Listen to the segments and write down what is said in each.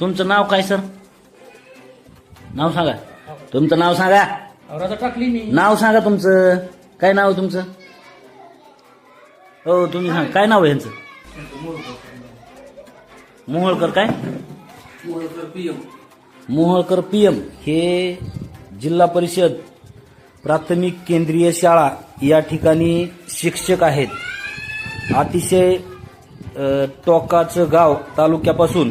तुमचं नाव काय सर? नाव सांगा. तुमचं नाव सांगा. औराचा टाकली मी. नाव सांगा तुमचं. काय नाव आहे तुमचं? हो तुम्ही सांगा. काय नाव आहे यांचं मोहोळकर काय? मोहोळकर पीएम हे जिल्हा परिषद प्राथमिक केंद्रीय शाळा या ठिकाणी शिक्षक आहेत. अतिशय अ, टोकाचं गाव तालुक्यापासून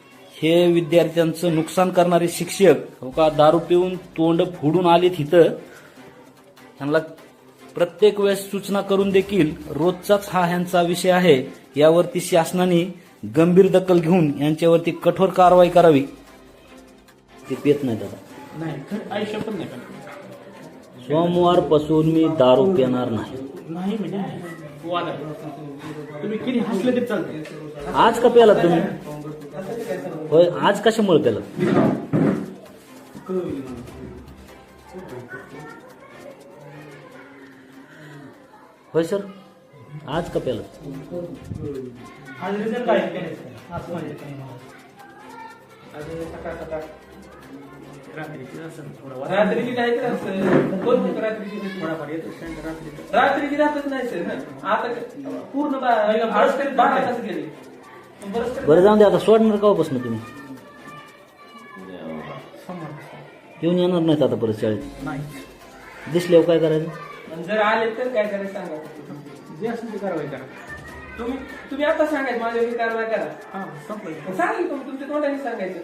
हे विद्यार्थ्यांचं नुकसान करणारे शिक्षक हो का दारू पिऊन तोंड फोडून आलेत इथं. ह्यांना प्रत्येक वेळेस सूचना करून देखील रोजचाच हा ह्यांचा विषय आहे. यावरती शासनाने गंभीर दखल घेऊन यांच्यावरती कठोर कारवाई करावी. ते पेत नाही पण नाही का? सोमवारपासून मी दारू पिणार नाही. नाही म्हणजे तुम्ही आज का प्याला तुम्ही? होय आज कशामुळे प्याला होय सर आज का सकाळ रात्रीची काय तर थोडाफार येतो रात्रीची. राहतच नाही सर ना आता पूर्ण बारा तास गेले. बरं जाऊन दे आता सोडणार कावापासून तुम्ही? येऊन येणार नाहीत आता परत शाळेत. नाही दिसल्यावर काय करायचं? आणि जर आले तर काय करायचं सांगा? जे असेल ते कारवाई करा. तुम्ही तुम्ही आता सांगायचं माझ्या मी कारवाई करा. हा संपलं. सांगा तुम्ही तुमच्या तोंडाने सांगायचं.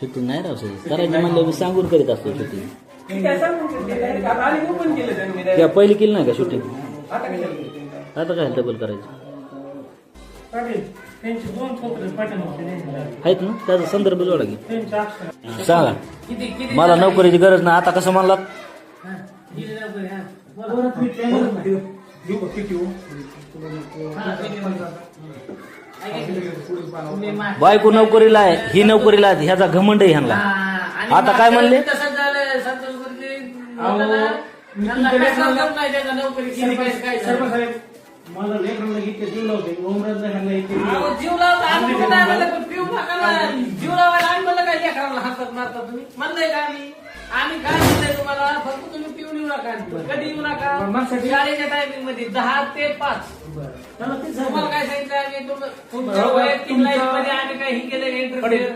सुट्टी नाही राव सर करायची म्हणलं मी सांगून करीत असतो सुट्टी ठीक आहे सांगून ते direct आता आली ओपन केलं त्यांनी त्या direct. पहिली केली नाही का शूटिंग आता? आता काय डबल करायचं? पाटील त्यांचे दोन पत्र पाठवले आहेत ना? त्याचा संदर्भ जोडा की. त्यांचे अक्षर. सांगा. किती किती मला नोकरीची गरज नाही. आता कसं म्हणलात? नोकरी हा. बायको नोकरीला आहे ही नोकरीला आहे ह्याचा घमंड आहे ह्यांना. आता काय म्हणले? तसं झालं. संतोष गुरुजी अहो, मी त्यांना तुमच्या काय लेकराला- समजत नाही त्याचा नोकरी केली पाहिजे काय झालं. सर्व साहेब मला लेकरांना इतके जीव लावते ओमराजला इतके जीव. अहो, लावते. जीव लावता आम्ही कुठं पिऊ. जीव लावायला आम्ही म्हणलं काय लेकराला मारता तुम्ही? म्हणलंय का आम्ही? आम्ही काय म्हणलंय तुम्हाला? फक्त तुम्ही पिऊन येऊ नका. कधी येऊ नका? शाळेच्या टायमिंगमध्ये दहा ते पाच. त्याला तेच तुम्हाला सांगितलं. काय सांगितलं आम्ही? तुम- तुमच्या बरोबर, वैयक्तिक तुमचं- लाईफमध्ये आम्ही काही हे केलं इंटरफिअर.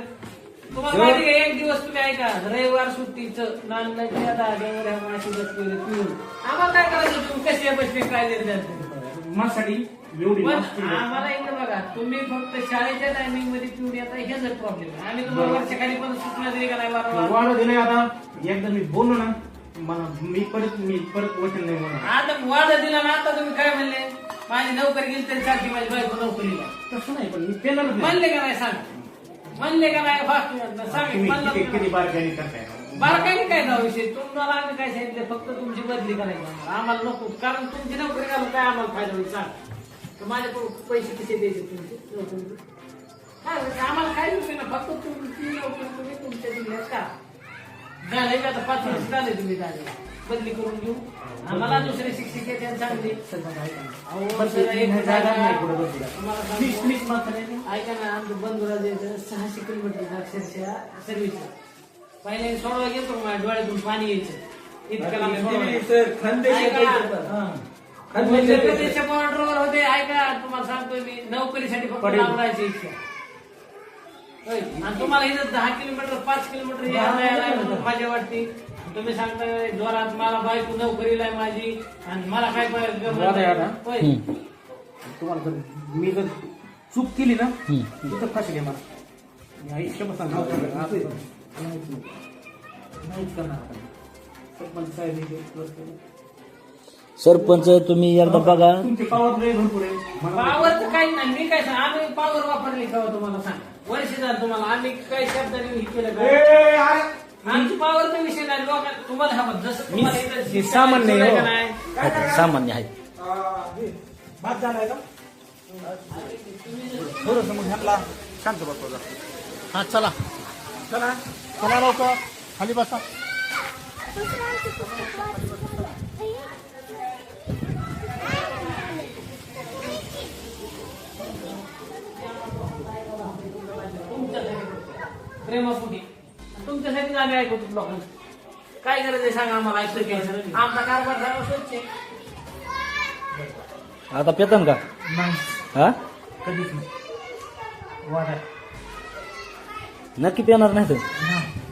तुम्हाला माहिती आहे एक दिवस तुम्ही ऐका रविवार सुट्टीचं नांदच्या दाद्यावर ह्या माशी बसलेले पिऊन. आम्हाला काय करायचं? तुम्ही कसे बसले? काय निर्धार माझ्यासाठी एवढी पण मास्क केली. आम्हाला इकडे बघा तुम्ही फक्त शाळेच्या टायमिंगमध्ये पिऊन येता हेच प्रॉब्लेम आम्ही तुम्हाला वर्षाखाली पण सूचना दिली का नाही वारंवार? वाढ दिले आता. एकदा मी बोललो ना मला मी परत मी परत वचन नाही म्हणणार आता वादा दिला ना आता तुम्ही काय म्हणले? माझी नोकरी गेली तरी चालते माझी बायको नोकरीला. तसं नाही पण मी नाही म्हणले का नाही सांग? म्हणले का नाही? फास्ट सांग. तुम्ही म्हणलं किती किती. बारकाईने करताय? बारकाईने काय नाव विषय. तुम्हाला आम्ही काय सांगितलं? फक्त तुमची बदली करायची. आम्हाला. नको. कारण तुमची नोकरी घालून काय आम्हाला फायदा होईल? सांग. तर माझ्याकडून पैसे कसे द्यायचे तुमचे? काय? आम्हाला काय विषय ना. फक्त तुमची नोकरी तुम्ही तुमच्या जिल्ह्यात का? झाले का? आता पाच वर्ष झाले तुम्ही झाले. बदली करून घेऊ. आम्हाला दुसरे शिक्षक त्यांना चांगले. ऐका ना आमचं बंधुराज सहाशे किलोमीटर अक्षरशः सर्व्हिसला पहिले सोडवा गेलो माझ्या डोळ्यातून पाणी यायचं इतकं लांब सोडवा. हा. प्रदेशच्या बॉर्डरवर होते ऐका तुम्हाला सांगतोय मी नोकरीसाठी फक्त पडेल. इच्छा होय. आणि तुम्हाला इथं दहा किलोमीटर पाच किलोमीटर यायला यायला म्हणून माझ्या वाटते तुम्ही सांगताय जोरात मला बायको नोकरीला आहे माझी आणि मला काय पाहिजे वाद आहे आता. होय. हम्म. तुम्हाला जर मी जर चूक केली ना. तिथं फाशी घ्या मला मी आयुष्यभर सांगतो नाहीच करणार. सरपंच साहेब हे तुम्ही एकदा बघा. तुमचे पावर लय भरपूर आहे. मला पावरचं काही नाही. मी काय सांग आम्ही पावर वापरली का हो तुम्हाला सांग? वर्ष झालं तुम्हाला आम्ही काही शब्दाने हे केलं ए, का अरे, आमची पावरचा विषय नाही लोक तुम्हाला हा जसं मी- तुम्हाला इथं हे सामान्य आहे, शिकायला हो. नाही. आहेत, सामान्य आहेत अं, हे, भात झालाय का थोडस मग ह्यांना शांत बसवा हा चला. चला. चला लवकर. खाली बसा. तुमच्यासाठी प्रेमापोटी तुमच्यासाठी आम्ही ऐकतो लोकांना काय गरज आहे सांगा आम्हाला ऐकतो घ्यायचं आमचा कारभार झाला स्वच्छ आहे. आता पेतन का? नाही. हा? कधीच नाही. वादा नक्की पेणार नाही तर? नाही.